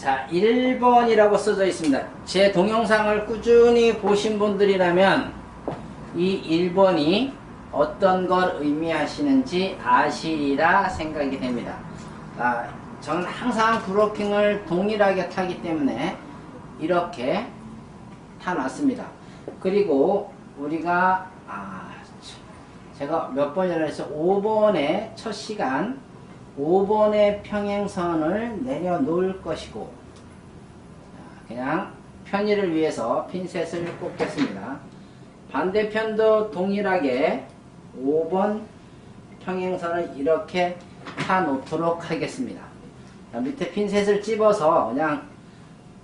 자, 1번이라고 써져 있습니다. 제 동영상을 꾸준히 보신 분들이라면 이 1번이 어떤 걸 의미하시는지 아시리라 생각이 됩니다. 아, 저는 항상 브로킹을 동일하게 타기 때문에 이렇게 타놨습니다. 그리고 우리가 아, 제가 몇 번이라 해서 5번의 첫 시간 5번의 평행선을 내려놓을 것이고 자, 그냥 편의를 위해서 핀셋을 꽂겠습니다. 반대편도 동일하게 5번 평행선을 이렇게 타 놓도록 하겠습니다. 자, 밑에 핀셋을 찝어서 그냥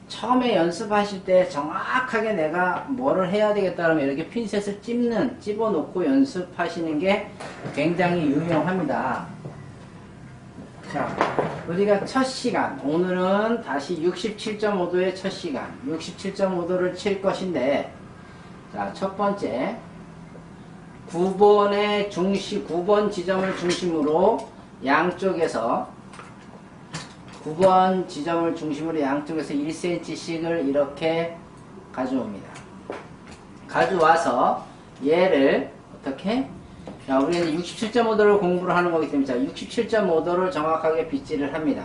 처음에 연습하실 때 정확하게 내가 뭐를 해야 되겠다면 이렇게 핀셋을 찝는 찝어 놓고 연습하시는 게 굉장히 유용합니다. 자, 우리가 첫 시간, 오늘은 다시 67.5도의 첫 시간, 67.5도를 칠 것인데, 자, 첫 번째, 9번의 중심, 9번 지점을 중심으로 양쪽에서 9번 지점을 중심으로 양쪽에서 1cm씩을 이렇게 가져옵니다. 가져와서 얘를 어떻게? 자, 우리는 67.5도를 공부를 하는 거기 때문에 자, 67.5도를 정확하게 빗질을 합니다.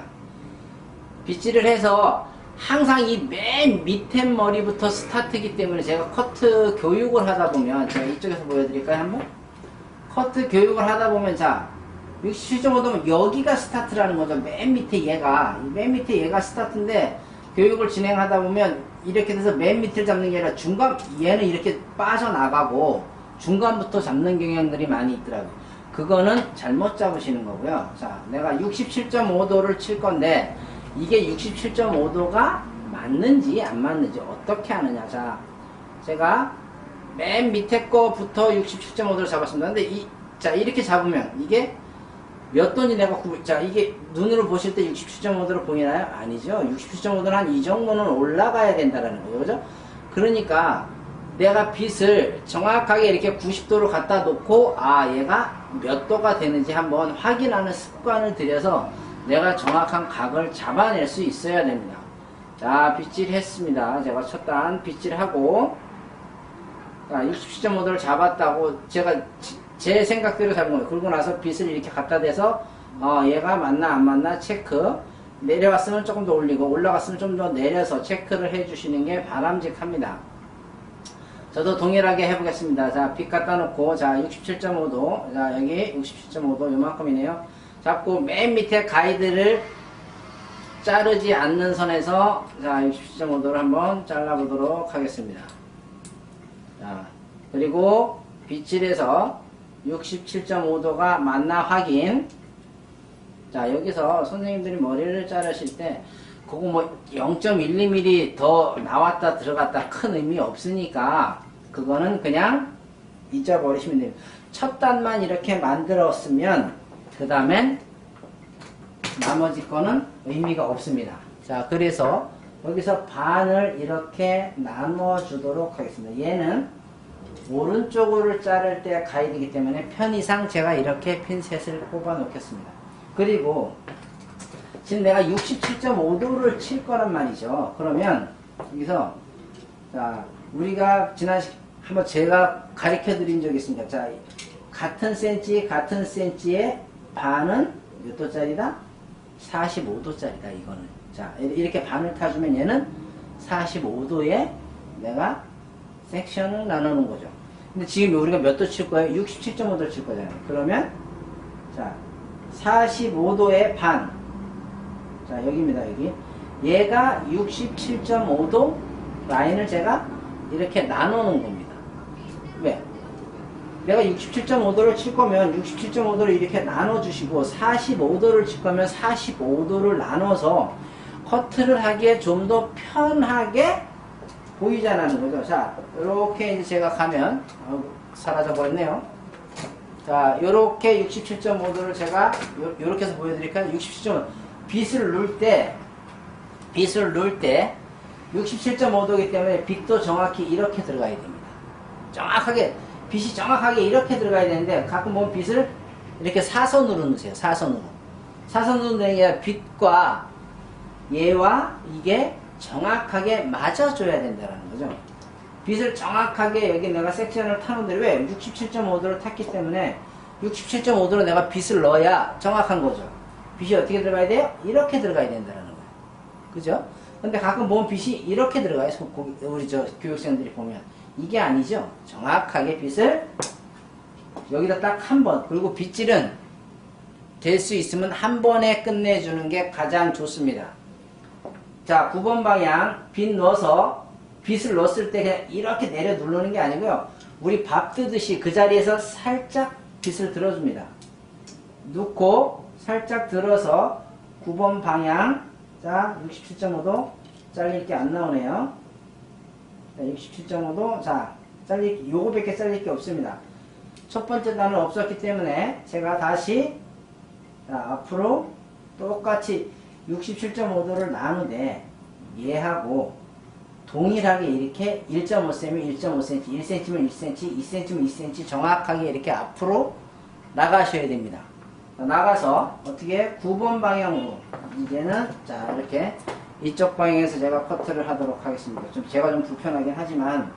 빗질을 해서 항상 이 맨 밑에 머리부터 스타트이기 때문에 제가 커트 교육을 하다 보면 제가 이쪽에서 보여드릴까요 한번? 커트 교육을 하다 보면 자 67.5도면 여기가 스타트라는 거죠. 맨 밑에 얘가 맨 밑에 얘가 스타트인데 교육을 진행하다 보면 이렇게 돼서 맨 밑을 잡는 게 아니라 중간 얘는 이렇게 빠져나가고 중간부터 잡는 경향들이 많이 있더라고요. 그거는 잘못 잡으시는 거고요. 자, 내가 67.5도를 칠 건데 이게 67.5도가 맞는지 안 맞는지 어떻게 하느냐. 자, 제가 맨 밑에 거부터 67.5도를 잡았습니다. 근데 이, 자, 이렇게 잡으면 이게 몇 도인지 내가 구, 자, 이게 눈으로 보실 때 67.5도로 보이나요? 아니죠. 67.5도는 한 이 정도는 올라가야 된다라는 거죠. 그러니까 내가 빛을 정확하게 이렇게 90도로 갖다 놓고 아 얘가 몇 도가 되는지 한번 확인하는 습관을 들여서 내가 정확한 각을 잡아낼 수 있어야 됩니다. 자 빗질 했습니다. 제가 첫 단 빗질하고 자 67.5도를 잡았다고 제가 지- 제 생각대로 잡은 거예요. 그러고 나서 빗을 이렇게 갖다 대서 어, 얘가 맞나 안 맞나 체크 내려왔으면 조금 더 올리고 올라갔으면 좀 더 내려서 체크를 해주시는 게 바람직합니다. 저도 동일하게 해보겠습니다. 자, 빛 갖다 놓고, 자, 67.5도. 자, 여기 67.5도 요만큼이네요. 잡고 맨 밑에 가이드를 자르지 않는 선에서, 자, 67.5도를 한번 잘라보도록 하겠습니다. 자, 그리고 빗질에서 67.5도가 맞나 확인. 자, 여기서 선생님들이 머리를 자르실 때, 그거 뭐 0.1mm 더 나왔다 들어갔다 큰 의미 없으니까, 그거는 그냥 잊어버리시면 돼요. 첫 단만 이렇게 만들었으면, 그 다음엔 나머지 거는 의미가 없습니다. 자, 그래서 여기서 반을 이렇게 나눠 주도록 하겠습니다. 얘는 오른쪽으로 자를 때 가이드이기 때문에 편의상 제가 이렇게 핀셋을 꼽아 놓겠습니다. 그리고 지금 내가 67.5도를 칠 거란 말이죠. 그러면 여기서 자 우리가 지난 시- 한번 제가 가르쳐 드린 적이 있습니다. 자 같은 센치 같은 센치의 반은 몇 도짜리다? 45도짜리다 이거는. 자 이렇게 반을 타주면 얘는 45도에 내가 섹션을 나누는 거죠. 근데 지금 우리가 몇 도 칠 거예요? 67.5도 칠 거잖아요. 그러면 자 45도의 반. 자 여기입니다 여기. 얘가 67.5도 라인을 제가 이렇게 나누는 겁니다. 왜? 내가 67.5도를 칠 거면 67.5도를 이렇게 나눠주시고 45도를 칠 거면 45도를 나눠서 커트를 하기에 좀 더 편하게 보이자라는 거죠. 자, 이렇게 이제 제가 가면 어, 사라져 버렸네요. 자, 요렇게 67.5도를 제가 요, 요렇게 해서 보여드릴까요? 67.5도. 빛을 넣을 때, 빛을 넣을 때 67.5도이기 때문에 빛도 정확히 이렇게 들어가야 됩니다. 정확하게, 빛이 정확하게 이렇게 들어가야 되는데 가끔 보면 빛을 이렇게 사선으로 넣으세요. 사선으로. 사선으로 넣는 게 아니라 빛과 얘와 이게 정확하게 맞아줘야 된다는 거죠. 빛을 정확하게 여기 내가 섹션을 타는데 왜? 67.5도를 탔기 때문에 67.5도로 내가 빛을 넣어야 정확한 거죠. 빛이 어떻게 들어가야 돼요? 이렇게 들어가야 된다는 거예요. 그죠? 근데 가끔 보면 빛이 이렇게 들어가요. 우리 저 교육생들이 보면. 이게 아니죠. 정확하게 빛을 여기다 딱 한 번. 그리고 빗질은 될 수 있으면 한 번에 끝내주는 게 가장 좋습니다. 자, 9번 방향 빛 넣어서 빛을 넣었을 때 그냥 이렇게 내려 누르는 게 아니고요. 우리 밥 뜨듯이 그 자리에서 살짝 빛을 들어줍니다. 넣고 살짝 들어서 9번 방향 자 67.5도 잘릴 게 안 나오네요. 자, 67.5도 자 잘릴 요거밖에 잘릴 게 없습니다. 첫 번째 단은 없었기 때문에 제가 다시 자, 앞으로 똑같이 67.5도를 나누되 얘하고 동일하게 이렇게 1.5cm, 1.5cm, 1cm면 1cm, 2cm면 2cm 정확하게 이렇게 앞으로 나가셔야 됩니다. 자, 나가서 어떻게 9번 방향으로 이제는 자 이렇게 이쪽 방향에서 제가 커트를 하도록 하겠습니다. 좀 제가 좀 불편하긴 하지만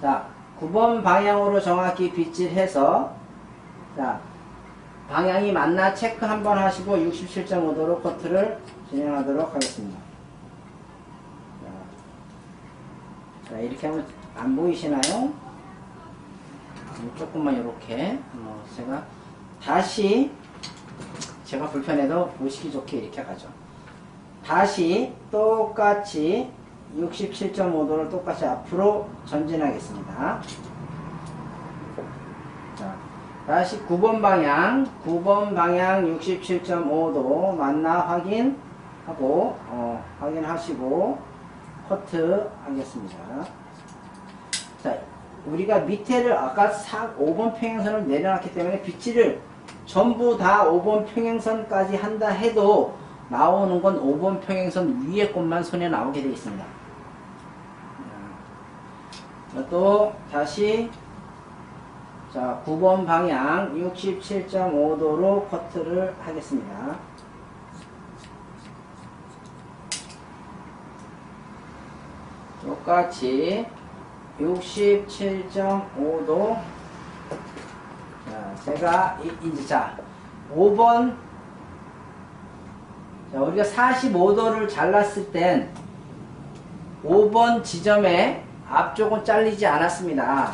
자 9번 방향으로 정확히 빗질해서 자 방향이 맞나 체크 한번 하시고 67.5도로 커트를 진행하도록 하겠습니다. 자, 자, 이렇게 하면 안 보이시나요? 음, 조금만 이렇게 어, 제가 다시 제가 불편해도 보시기 좋게 이렇게 가죠. 다시 똑같이 67.5도를 똑같이 앞으로 전진하겠습니다. 자, 다시 9번 방향, 9번 방향 67.5도 맞나 확인하고, 어, 확인하시고, 커트 하겠습니다. 자, 우리가 밑에를 아까 4, 5번 평행선을 내려놨기 때문에 빗질을 전부 다 5번 평행선까지 한다 해도 나오는 건 5번 평행선 위에 것만 손에 나오게 되어 있습니다. 자, 또 다시 자 9번 방향 67.5도로 커트를 하겠습니다. 똑같이 67.5도 자, 제가 이, 이제 자 5번 자, 우리가 45도를 잘랐을 땐 5번 지점에 앞쪽은 잘리지 않았습니다.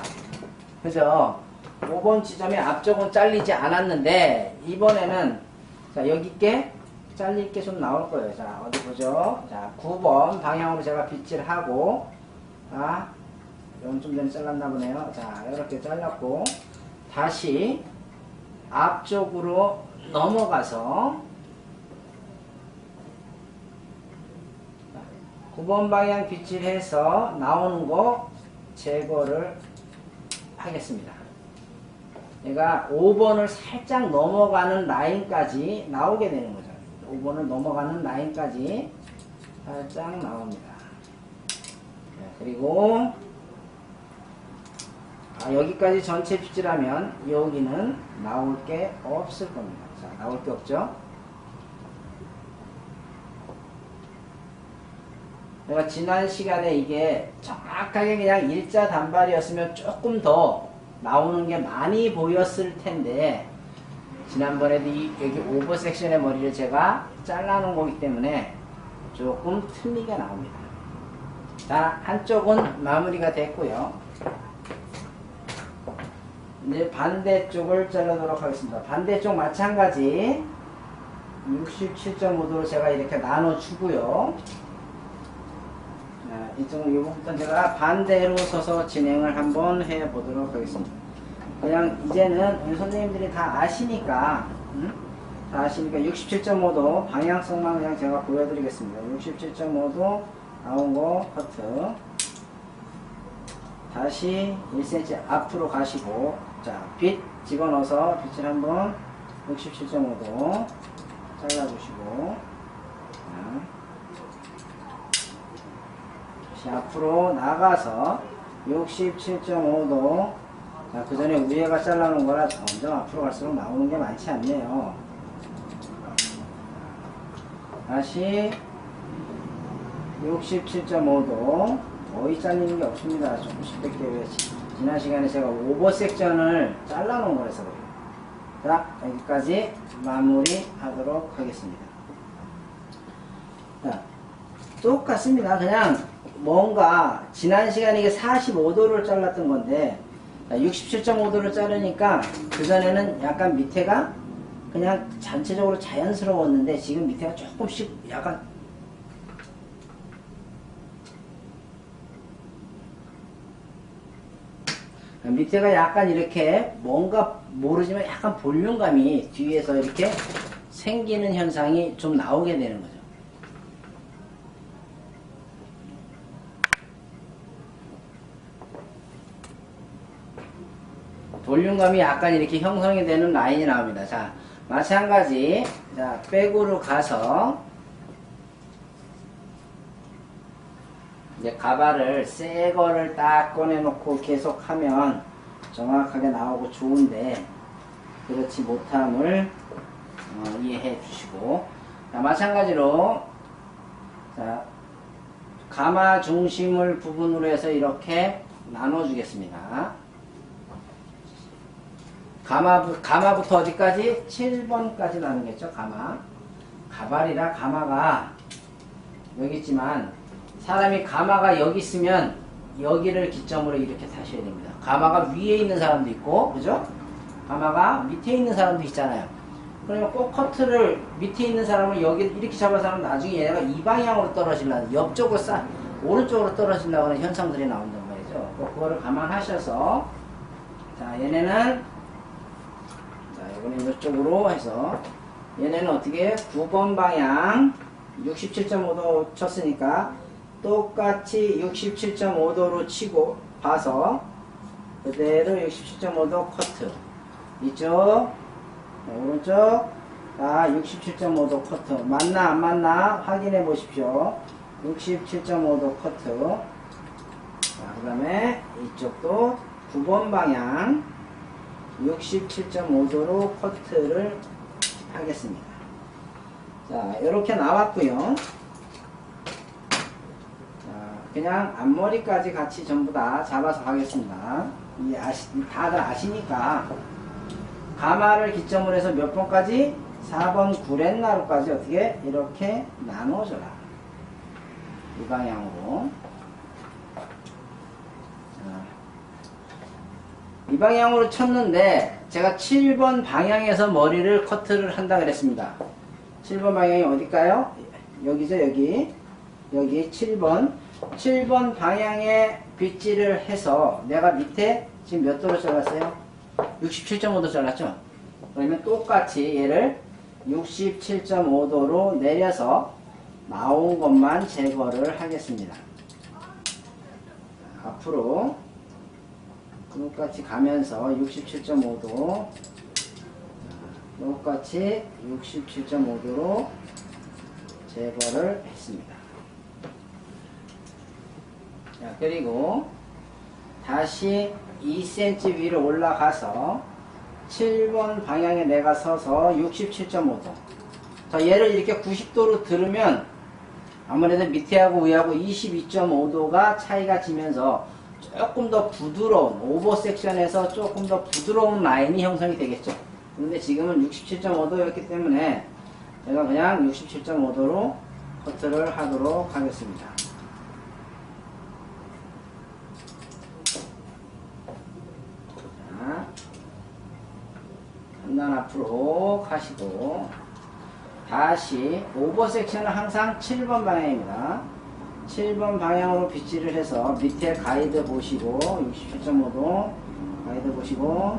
그죠? 5번 지점에 앞쪽은 잘리지 않았는데 이번에는 자 여기 게 잘릴 게 좀 나올 거예요. 자 어디 보죠? 자 9번 방향으로 제가 빗질 하고 자 이건 좀 전에 잘랐나 보네요. 자 이렇게 잘랐고 다시 앞쪽으로 넘어가서 9번 방향 빗질해서 나오는 거 제거를 하겠습니다. 얘가 5번을 살짝 넘어가는 라인까지 나오게 되는 거죠. 5번을 넘어가는 라인까지 살짝 나옵니다. 네, 그리고 아, 여기까지 전체 빗질하면 여기는 나올 게 없을 겁니다. 자, 나올 게 없죠? 내가 지난 시간에 이게 정확하게 그냥 일자 단발이었으면 조금 더 나오는 게 많이 보였을 텐데 지난번에도 이, 여기 오버 섹션의 머리를 제가 잘라놓은 거기 때문에 조금 틀리게 나옵니다. 자, 한쪽은 마무리가 됐고요. 이제 반대쪽을 자르도록 하겠습니다. 반대쪽 마찬가지 67.5도로 제가 이렇게 나눠주고요. 자, 이쪽은 이부터 제가 반대로 서서 진행을 한번 해보도록 하겠습니다. 그냥 이제는 우리 선생님들이 다 아시니까, 음? 다 아시니까 67.5도 방향성만 그냥 제가 보여드리겠습니다. 67.5도 나온 거 커트. 다시 1cm 앞으로 가시고, 자, 빛 집어넣어서 빛을 한번 67.5도 잘라주시고, 자. 다시 앞으로 나가서 67.5도 자, 그 전에 위에가 잘라놓은 거라 점점 앞으로 갈수록 나오는 게 많지 않네요. 다시 67.5도 거의 잘리는 게 없습니다. 조금씩 뺄게요. 왜? 지난 시간에 제가 오버 섹션을 잘라놓은 거라서 그래요. 자, 여기까지 마무리 하도록 하겠습니다. 자, 똑같습니다. 그냥 뭔가 지난 시간에 이게 45도를 잘랐던 건데 67.5도를 자르니까 그전에는 약간 밑에가 그냥 전체적으로 자연스러웠는데 지금 밑에가 조금씩 약간 밑에가 약간 이렇게 뭔가 모르지만 약간 볼륨감이 뒤에서 이렇게 생기는 현상이 좀 나오게 되는 거죠. 볼륨감이 약간 이렇게 형성이 되는 라인이 나옵니다. 자, 마찬가지. 자, 백으로 가서 이제 가발을 새 거를 딱 꺼내놓고 계속 하면 정확하게 나오고 좋은데 그렇지 못함을 어, 이해해 주시고 자, 마찬가지로 자, 가마 중심을 부분으로 해서 이렇게 나눠 주겠습니다. 가마, 가마부터 어디까지? 7번까지 나누겠죠, 가마. 가발이라 가마가 여기 있지만 사람이 가마가 여기 있으면 여기를 기점으로 이렇게 다셔야 됩니다. 가마가 위에 있는 사람도 있고, 그죠? 가마가 밑에 있는 사람도 있잖아요. 그러면 꼭 커트를 밑에 있는 사람을 여기 이렇게 잡아서 하면 나중에 얘네가 이 방향으로 떨어지려는 옆쪽으로 싸, 오른쪽으로 떨어지려고 하는 현상들이 나온단 말이죠. 그거를 감안하셔서, 자, 얘네는, 자, 이번엔 이쪽으로 해서, 얘네는 어떻게 9번 방향 67.5도 쳤으니까 똑같이 67.5도로 치고 봐서 그대로 67.5도 커트. 이쪽 네, 오른쪽. 자 67.5도 커트. 맞나 안 맞나 확인해 보십시오. 67.5도 커트. 자그 다음에 이쪽도 9번 방향 67.5도로 커트를 하겠습니다. 자 이렇게 나왔고요 그냥 앞머리까지 같이 전부 다 잡아서 가겠습니다. 이 아시, 다들 아시니까 가마를 기점으로 해서 몇 번까지? 4번 구렛나루까지 어떻게 이렇게 나눠줘라. 이 방향으로. 자, 이 방향으로 쳤는데 제가 7번 방향에서 머리를 커트를 한다 그랬습니다. 7번 방향이 어딜까요? 여기죠 여기. 여기 7번. 7번 방향에 빗질을 해서 내가 밑에 지금 몇 도로 잘랐어요? 67.5도 잘랐죠? 그러면 똑같이 얘를 67.5도로 내려서 나온 것만 제거를 하겠습니다. 앞으로 똑같이 가면서 67.5도 똑같이 67.5도로 제거를 했습니다. 자, 그리고 다시 2cm 위로 올라가서 7번 방향에 내가 서서 67.5도. 자, 얘를 이렇게 90도로 들으면 아무래도 밑에하고 위하고 22.5도가 차이가 지면서 조금 더 부드러운 오버 섹션에서 조금 더 부드러운 라인이 형성이 되겠죠. 근데 지금은 67.5도였기 때문에 제가 그냥 67.5도로 커트를 하도록 하겠습니다. 한단 앞으로 가시고 다시 오버 섹션은 항상 7번 방향입니다. 7번 방향으로 빗질을 해서 밑에 가이드 보시고 67.5도 가이드 보시고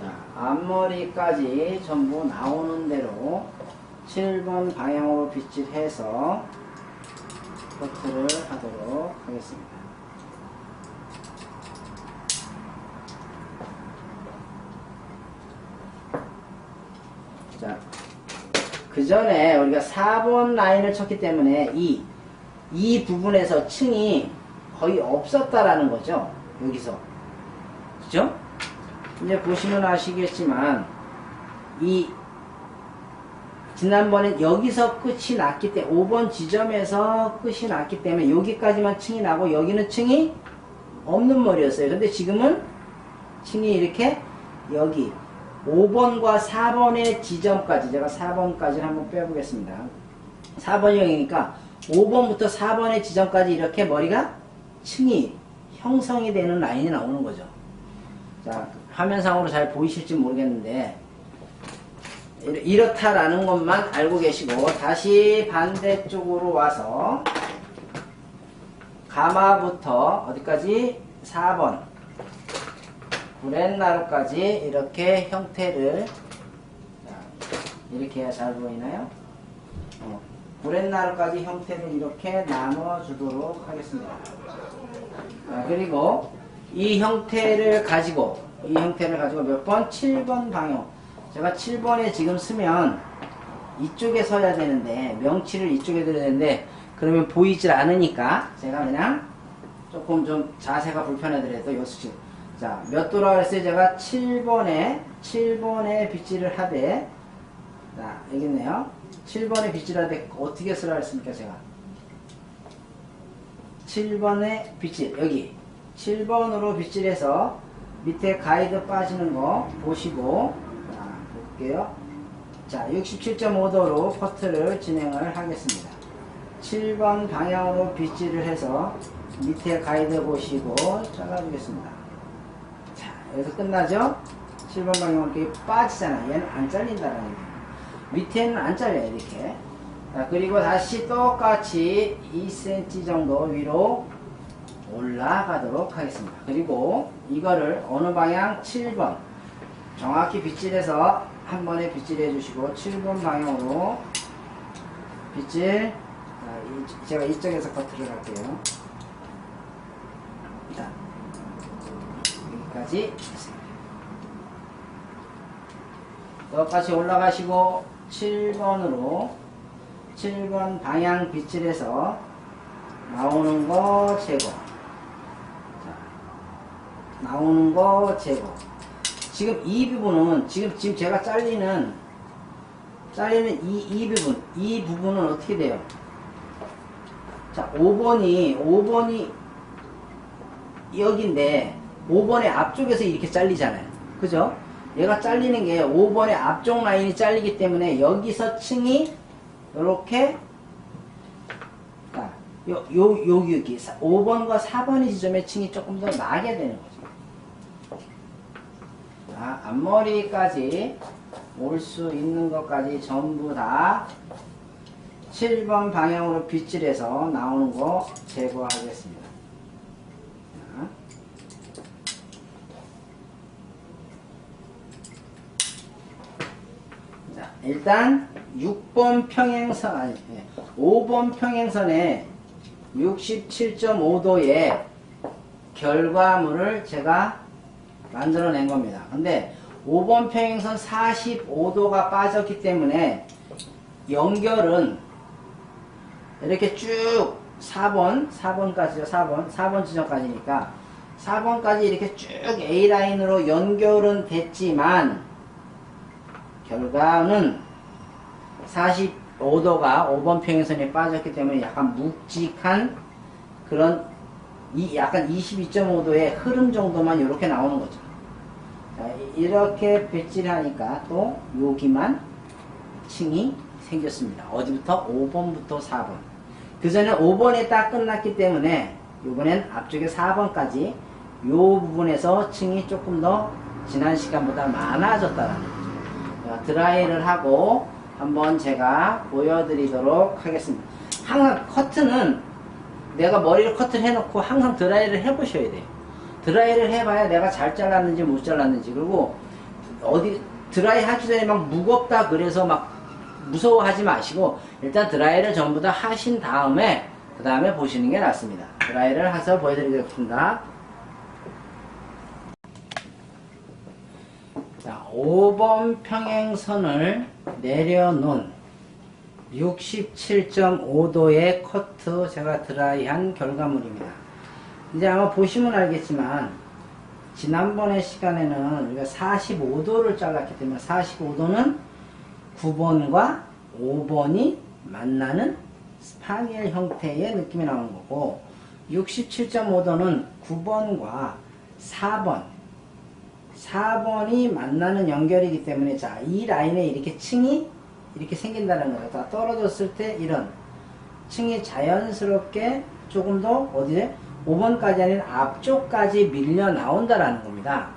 자, 앞머리까지 전부 나오는 대로 7번 방향으로 빗질해서 커트를 하도록 하겠습니다. 자, 그 전에 우리가 4번 라인을 쳤기 때문에 이, 이 부분에서 층이 거의 없었다라는 거죠. 여기서. 그죠? 이제 보시면 아시겠지만 이 지난번엔 여기서 끝이 났기 때문에 5번 지점에서 끝이 났기 때문에 여기까지만 층이 나고 여기는 층이 없는 머리였어요. 근데 지금은 층이 이렇게 여기 5번과 4번의 지점까지 제가 4번까지 한번 빼보겠습니다. 4번형이니까 5번부터 4번의 지점까지 이렇게 머리가 층이 형성이 되는 라인이 나오는 거죠. 자, 화면상으로 잘 보이실지 모르겠는데 이렇- 이렇다라는 것만 알고 계시고 다시 반대쪽으로 와서 가마부터 어디까지 4번 구렛나루까지 이렇게 형태를 자, 이렇게 해야 잘 보이나요? 어, 구렛나루까지 형태를 이렇게 나눠주도록 하겠습니다. 자, 그리고 이 형태를 가지고 이 형태를 가지고 몇 번? 7번 방향 제가 7번에 지금 쓰면 이쪽에 서야 되는데 명치를 이쪽에 들어야 되는데 그러면 보이질 않으니까 제가 그냥 조금 좀 자세가 불편하더라도 요수치 자몇 도라 그랬어요? 제가 7번에 7번에 빗질을 하되 자 있네요. 7번에 빗질을 하되 어떻게 쓰라 했습니까 제가? 7번에 빗질 여기. 7번으로 빗질해서 밑에 가이드 빠지는 거 보시고 자 볼게요. 자 67.5도로 커트를 진행을 하겠습니다. 7번 방향으로 빗질을 해서 밑에 가이드 보시고 잘라주겠습니다. 자 여기서 끝나죠? 7번 방향으로 이렇게 빠지잖아 얘는 안 잘린다라는 거예요. 밑에는 안 잘려요 이렇게. 자, 그리고 다시 똑같이 2cm 정도 위로 올라가도록 하겠습니다. 그리고 이거를 어느 방향? 7번. 정확히 빗질해서 한 번에 빗질 해 주시고 7번 방향으로 빗질 자, 이- 제가 이쪽에서 커트를 할게요. 자, 여기까지. 똑같이 올라가시고 7번으로 7번 방향 빗질해서 나오는 거 제거. 자, 나오는 거 제거. 지금 이 부분은 지금 지금 제가 잘리는 잘리는 이, 이 부분 이 부분은 어떻게 돼요? 자, 5번이 5번이 여기인데 5번의 앞쪽에서 이렇게 잘리잖아요. 그죠? 얘가 잘리는 게 5번의 앞쪽 라인이 잘리기 때문에 여기서 층이 이렇게 자, 요, 요, 요, 여기 5번과 4번의 지점의 층이 조금 더 나게 되는 거죠. 자, 앞머리까지 올 수 있는 것까지 전부 다 7번 방향으로 빗질해서 나오는 거 제거하겠습니다. 일단 6번 평행선 아니 예, 5번 평행선에 67.5도의 결과물을 제가 만들어낸 겁니다. 근데 5번 평행선 45도가 빠졌기 때문에 연결은 이렇게 쭉 4번, 4번까지요, 4번, 4번 지점까지니까 4번까지 이렇게 쭉 A라인으로 연결은 됐지만 결과는 45도가 5번 평행선에 빠졌기 때문에 약간 묵직한 그런 이 약간 22.5도의 흐름 정도만 이렇게 나오는 거죠. 자, 이- 이렇게 배질하니까 또 여기만 층이 생겼습니다. 어디부터? 5번부터 4번. 그 전에 5번에 딱 끝났기 때문에 이번엔 앞쪽에 4번까지 이 부분에서 층이 조금 더 지난 시간보다 많아졌다는 거죠. 자, 드라이를 하고 한번 제가 보여드리도록 하겠습니다. 항상 커트는 내가 머리를 커트를 해놓고 항상 드라이를 해보셔야 돼요. 드라이를 해봐야 내가 잘 잘랐는지 못 잘랐는지 그리고 어디 드라이 하기 전에 막 무겁다 그래서 막 무서워하지 마시고 일단 드라이를 전부 다 하신 다음에 그 다음에 보시는 게 낫습니다. 드라이를 해서 보여드리겠습니다. 자, 5번 평행선을 내려놓은 67.5도의 커트 제가 드라이한 결과물입니다. 이제 아마 보시면 알겠지만 지난번의 시간에는 우리가 45도를 잘랐기 때문에 45도는 9번과 5번이 만나는 스파니엘 형태의 느낌이 나오는 거고 67.5도는 9번과 4번 4번이 만나는 연결이기 때문에 자 이 라인에 이렇게 층이 이렇게 생긴다는. 다 떨어졌을 때 이런 층이 자연스럽게 조금 더 어디에 5번까지 아닌 앞쪽까지 밀려 나온다라는 겁니다.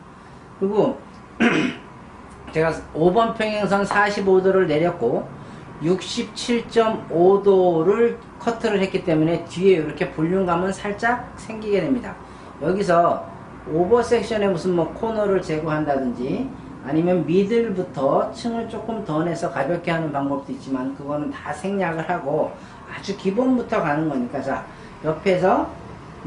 그리고 제가 5번 평행선 45도를 내렸고 67.5도를 커트를 했기 때문에 뒤에 이렇게 볼륨감은 살짝 생기게 됩니다. 여기서 오버 섹션에 무슨 뭐 코너를 제거한다든지 아니면 미들부터 층을 조금 더 내서 가볍게 하는 방법도 있지만 그거는 다 생략을 하고 아주 기본부터 가는 거니까 자 옆에서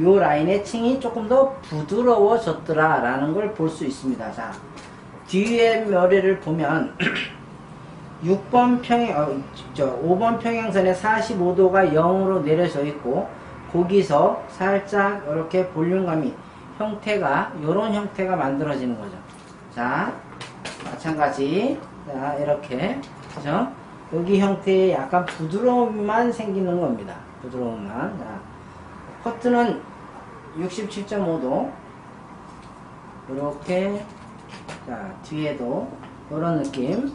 요 라인의 층이 조금 더 부드러워졌더라 라는 걸 볼 수 있습니다 자 뒤에 머리를 보면 6번 평행, 어, 저 5번 평행선에 45도가 0으로 내려져 있고 거기서 살짝 이렇게 볼륨감이 형태가 이런 형태가 만들어지는 거죠. 자, 마찬가지. 자, 이렇게 그죠? 여기 형태에 약간 부드러움만 생기는 겁니다. 부드러움만. 자, 커트는 67.5도. 이렇게 자, 뒤에도 이런 느낌.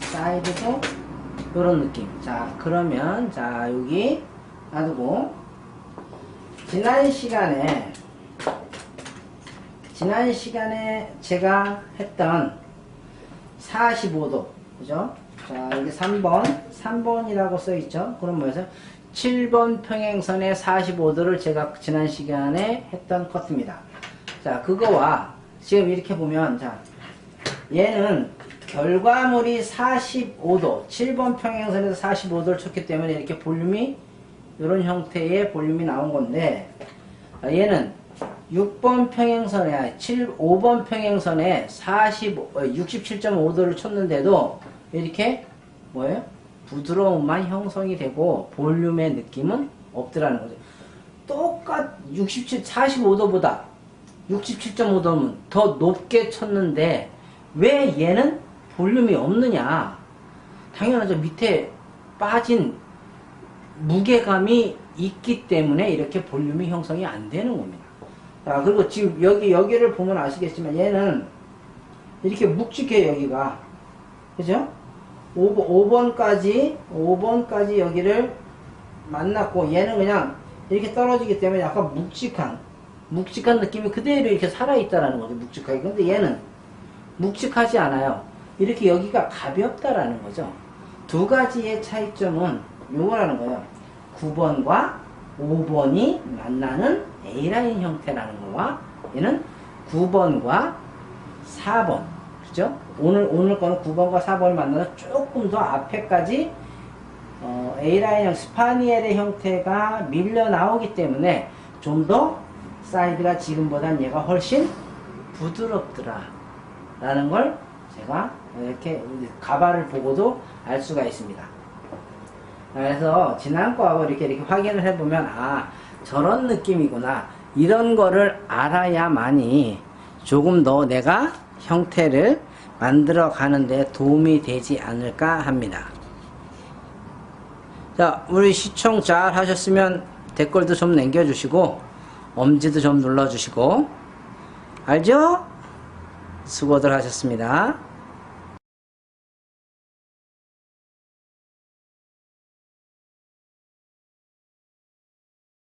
사이드도 이런 느낌. 자, 그러면 자, 여기 놔두고 지난 시간에 지난 시간에 제가 했던 45도 그죠? 자, 여기 3번 3번이라고 써 있죠? 그럼 뭐예요? 7번 평행선의 45도를 제가 지난 시간에 했던 커트입니다. 자, 그거와 지금 이렇게 보면 자, 얘는 결과물이 45도, 7번 평행선에서 45도를 쳤기 때문에 이렇게 볼륨이 이런 형태의 볼륨이 나온 건데 아, 얘는 6번 평행선에 7, 5번 평행선에 45, 67.5도를 쳤는데도 이렇게 뭐예요? 부드러움만 형성이 되고 볼륨의 느낌은 없더라는 거죠. 똑같 67, 45도보다 67.5도면 더 높게 쳤는데 왜 얘는 볼륨이 없느냐? 당연하죠. 밑에 빠진 무게감이 있기 때문에 이렇게 볼륨이 형성이 안 되는 겁니다. 자, 그리고 지금 여기, 여기를 보면 아시겠지만 얘는 이렇게 묵직해, 여기가. 그죠? 5번, 5번까지, 5번까지 여기를 만났고 얘는 그냥 이렇게 떨어지기 때문에 약간 묵직한, 묵직한 느낌이 그대로 이렇게 살아있다라는 거죠. 묵직하게. 근데 얘는 묵직하지 않아요. 이렇게 여기가 가볍다라는 거죠. 두 가지의 차이점은 요거라는 거예요. 9번과 5번이 만나는 A라인 형태라는 거와 얘는 9번과 4번. 그죠? 오늘, 오늘 거는 9번과 4번이 만나서 조금 더 앞에까지 어, A라인형 스파니엘의 형태가 밀려 나오기 때문에 좀 더 사이드가 지금보단 얘가 훨씬 부드럽더라. 라는 걸 제가 이렇게 가발을 보고도 알 수가 있습니다. 그래서 지난 거하고 이렇게 이렇게 확인을 해보면 아 저런 느낌이구나 이런 거를 알아야만이 조금 더 내가 형태를 만들어 가는데 도움이 되지 않을까 합니다. 자 우리 시청 잘 하셨으면 댓글도 좀 남겨주시고 엄지도 좀 눌러주시고 알죠? 수고들 하셨습니다.